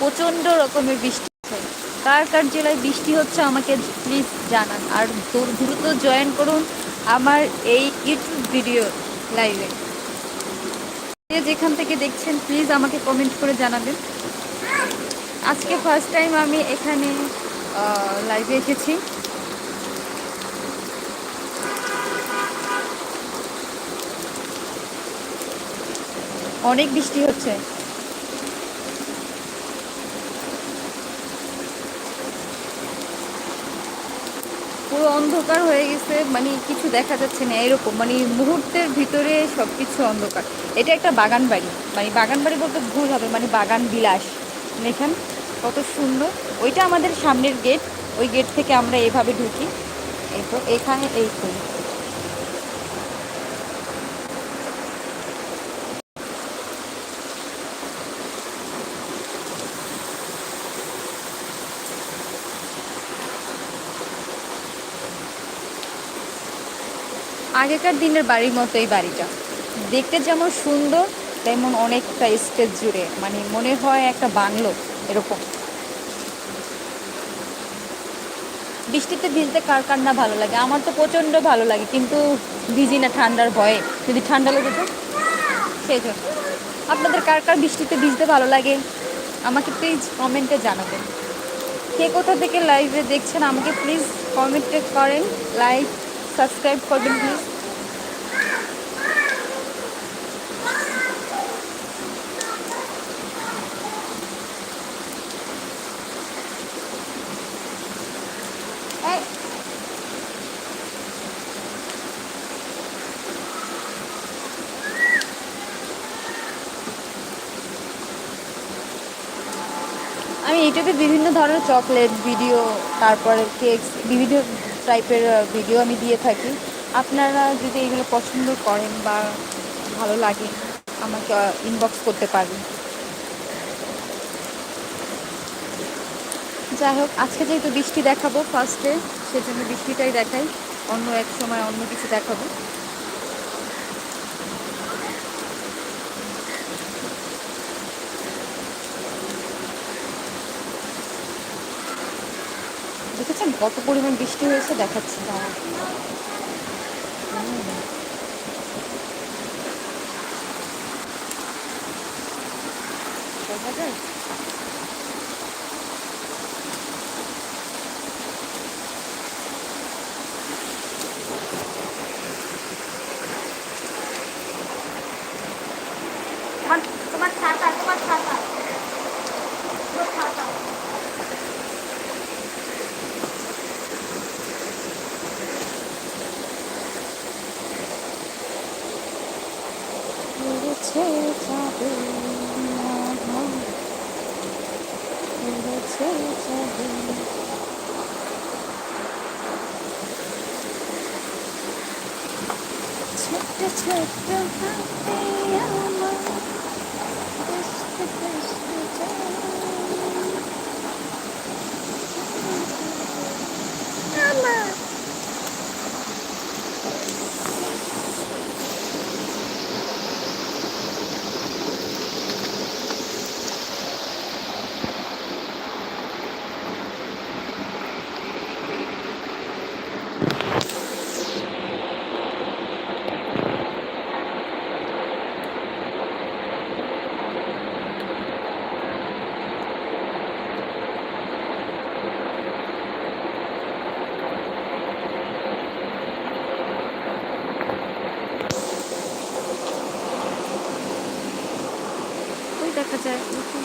প্রচণ্ড রকমের বৃষ্টি হচ্ছে। কার কার জেলায় বৃষ্টি হচ্ছে আমাকে প্লিজ জানান। আর দ্রুত জয়েন করুন আমার এই ইউটিউব ভিডিও লাইভে যেখান থেকে দেখছেন প্লিজ আমাকে কমেন্ট করে জানাবেন। আজকে ফার্স্ট টাইম আমি এখানে লাইভে এসেছি। অনেক বৃষ্টি হচ্ছে। পুরো অন্ধকার হয়ে গেছে মানে কিছু দেখা যাচ্ছে না, এরকম মানে মুহূর্তের ভিতরে সব কিছু অন্ধকার। এটা একটা বাগান বাড়ি মানে বাগান বাড়ি বলতে ভুল হবে মানে বাগান বিলাস। দেখেন কত সুন্দর। ওইটা আমাদের সামনের গেট ওই গেট থেকে আমরা এভাবে ঢুকি। তো, এখানে এই আগেকার দিনের বাড়ির মতো এই বাড়িটা। দেখতে যেমন সুন্দর, তেমন অনেকটা স্পেস জুড়ে। মানে মনে হয় একটা বাংলো এরকম। বৃষ্টিতে ভিজতে কার কার না ভালো লাগে? আমার তো প্রচণ্ড ভালো লাগে, কিন্তু ভিজি না ঠান্ডার ভয়ে। যদি ঠান্ডা লেগে তো সেই জন্য। আপনাদের কার কার বৃষ্টিতে ভিজতে ভালো লাগে? আমাকে প্লিজ কমেন্টে জানাবেন। কে কোথা থেকে লাইভে দেখছেন, আমাকে প্লিজ কমেন্টে করেন। লাইক সাবস্ক্রাইব করবেন প্লিজ আমি ইউটিউবে বিভিন্ন ধরনের চকলেট ভিডিও তারপরে কেকস বিভিন্ন টাইপের ভিডিও আমি দিয়ে থাকি। আপনারা যদি এগুলো পছন্দ করেন বা ভালো লাগে, আমাকে ইনবক্স করতে পারেন। যাই হোক, আজকে যেহেতু বৃষ্টি দেখাবো ফার্স্টে সেজন্য বৃষ্টিটাই দেখাই। অন্য এক সময় অন্য কিছু দেখাবো। দেখেছেন কত পরিমাণ বৃষ্টি হয়েছে দেখাচ্ছি যায়? তোমার ছাতা তোমার ছাতা তোমার ছাতা উড়েছে যাবে উড়েছে যাবে। ছোট্ট ছোট্ট হাতে আমার ওই দেখা যায় ওই তো